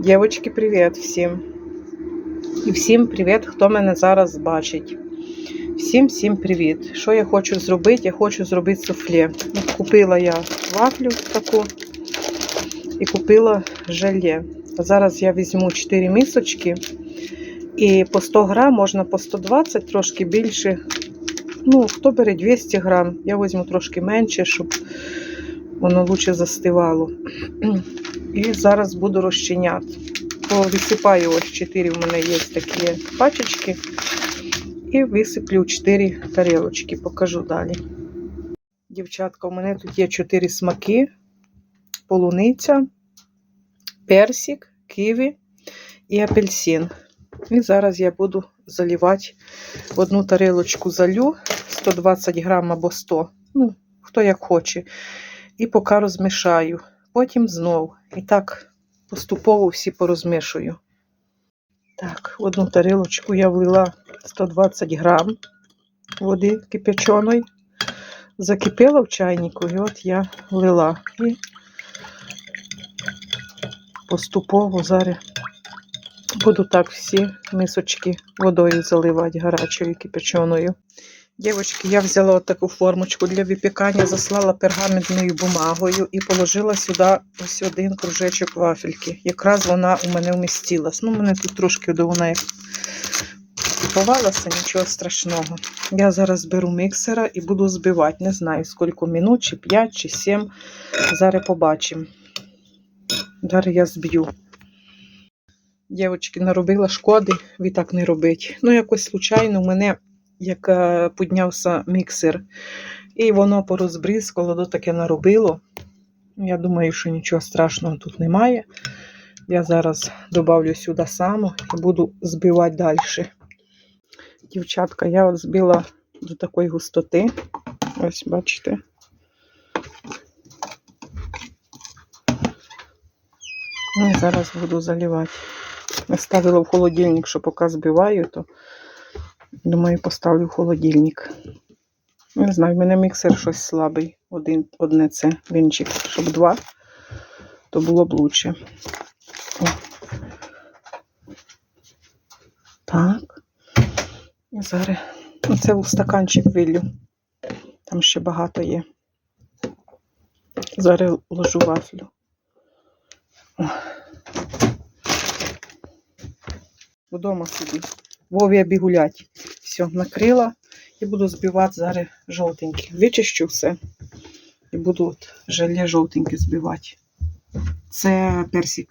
Дівчатки, привіт всім. І всім привіт, хто мене зараз бачить. Всім всім привіт. Що я хочу зробити? Я хочу зробити суфле. Купила я вафлю таку і купила желе. Зараз я візьму 4 місочки. І по 100 грам можна по 120, трошки більше. Ну, хто бере 200 грам, я візьму трошки менше, щоб воно лучше застивало. І зараз буду розчиняти. Висипаю ось 4 в мене є такі пачечки. І висиплю 4 тарілочки, покажу далі. Дівчатка, у мене тут є 4 смаки: полуниця, персик, ківі і апельсин. І зараз я буду заливати в одну тарілочку залю 120 грам або 100, ну, хто як хоче. І поки розмішаю. Потім знов. І так поступово всі порозмішую. Так, одну тарілочку я влила 120 грам води кипяченої. Закипіла в чайнику, і от я влила. І поступово зараз буду так всі мисочки водою заливати гарячою кипяченою. Дівчатки, я взяла таку формочку для випікання, заслала пергаментною бумагою і положила сюди ось один кружечок вафельки. Якраз вона у мене вмістилась. Ну, мене тут трошки до вона купувалася, нічого страшного. Я зараз беру міксера і буду збивати. Не знаю, скільки минут, чи 5, чи 7. Зараз побачимо. Зараз я зб'ю. Дівчатки, наробила шкоди, ви так не робить. Ну, якось случайно, мене як піднявся міксер, і воно порозбризкало, до таке наробило. Я думаю, що нічого страшного тут немає. Я зараз додавлю сюди само і буду збивати далі. Дівчатка, я от збила до такої густоти. Ось, бачите. Ну, зараз буду заливати. Я ставила в холодильник, що поки збиваю, то Думаю, поставлю в холодильник. Не знаю, в мене міксер щось слабий. Один, одне це вінчик, щоб два, то було б лучше. О. Так. І зараз це в стаканчик вилю. Там ще багато є. Зараз ложу вафлю. Вдома собі. Вові бігулять. Все, накрила і буду збивати зараз жовтенькі. Вичищу все. І буду от желе жовтеньке збивати. Це персик.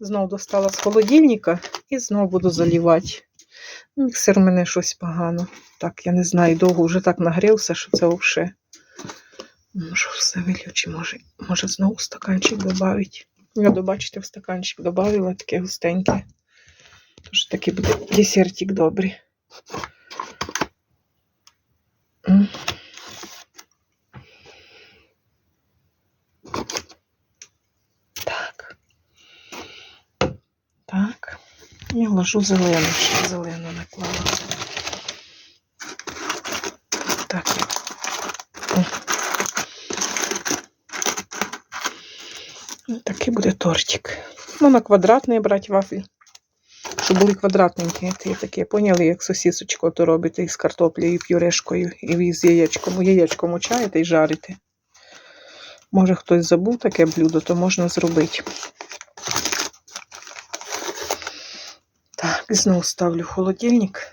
Знову достала з холодильника і знову буду заливати. Міксер у мене щось погано. Так, я не знаю, довго вже так нагрівся, що це взагалі. Може, все вилючи, може, може знову стаканчик додати. Я, бачите, в стаканчик додавила таке густеньке. Тож такий буде десертик добрий. Так. Так. І ложу зелену, ще зелену наклала. Так. Такий буде тортик. Можна квадратний брати вафлі щоб були квадратненькі. Ті такі, поняли, як сосісочку то робите із картоплею, пюрешкою і з яєчком. Яєчко мочаєте і жарите. Може хтось забув таке блюдо, то можна зробити. Так, і знову ставлю холодильник.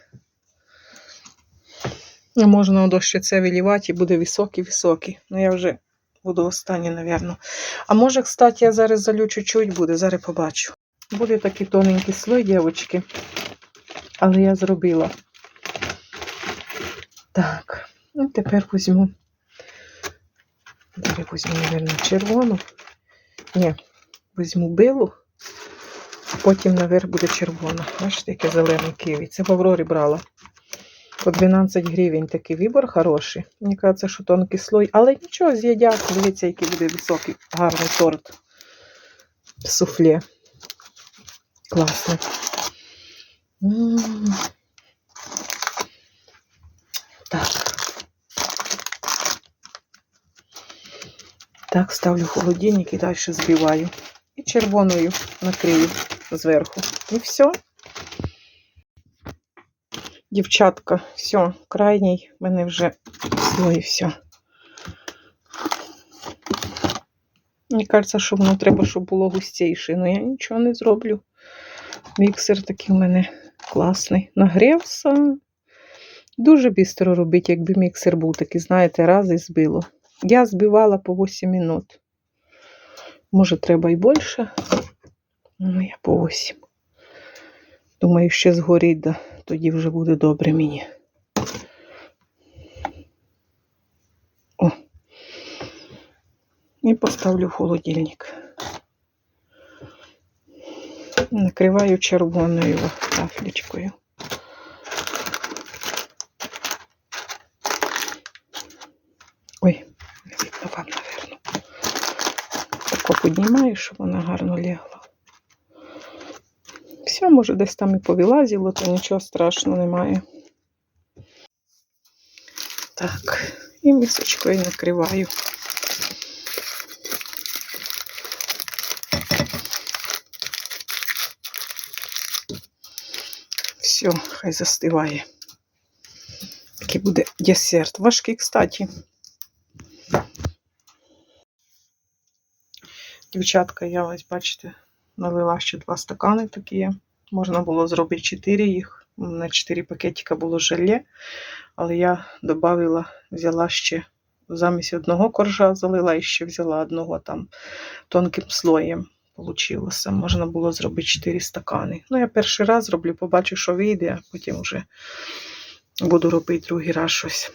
Можна ще це вилівати і буде високий-високий. Ну, я вже буду останній, напевно. А може, кстати, я зараз залю чуть-чуть буде, зараз побачу. Буде такий тоненький слой, дівчатки. Але я зробила. Так, ну тепер візьму. Далі візьму, мабуть, червону. Ні, візьму білу, потім наверх буде червона. Бачите, яке зелене киві. Це в Аврорі брала. По 12 гривень такий вибор хороший. Мені кажеться, що тонкий слой, але нічого, з'їдять. Дивіться, який буде високий, гарний торт. Суфле. Класно. Так. Так, ставлю холодильник і далі збиваю. і червоною накрию зверху. І все. Дівчатка, все, крайній в мене вже слой, все. Мені кажеться, що воно треба, щоб було густіше. Ну я нічого не зроблю. Міксер такий у мене класний. Нагрівся. Дуже бістро робить, якби міксер був такий, знаєте, раз і збило. Я збивала по 8 минут. Може, треба і більше. Ну, я по 8. Думаю, ще згорить, да, тоді вже буде добре мені. О. І поставлю в холодильник. Накриваю червоною тафлічкою. Ой, не видно вам, наверно. Тако піднімаю, щоб вона гарно лягла. Все, може, десь там і повилазило, то нічого страшного немає. Так, і мисочкою накриваю. Все, хай застиває. Такий буде десерт. Важкий, кстати. Дівчатка, я ось, бачите, налила ще два стакани такі. Можна було зробити 4 їх. На 4 пакетика було желе, але я додавила, взяла ще замість одного коржа залила і ще взяла одного там тонким слоєм. Получилося. Можна було зробити 4 стакани. Ну, я перший раз зроблю, побачу, що вийде, а потім вже буду робити другий раз щось.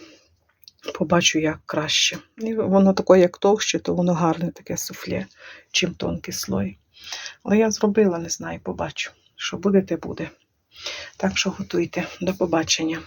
Побачу, як краще. І воно таке, як товще, то воно гарне таке суфле, чим тонкий слой. Але я зробила, не знаю, побачу. Що буде, те буде. Так що готуйте. До побачення.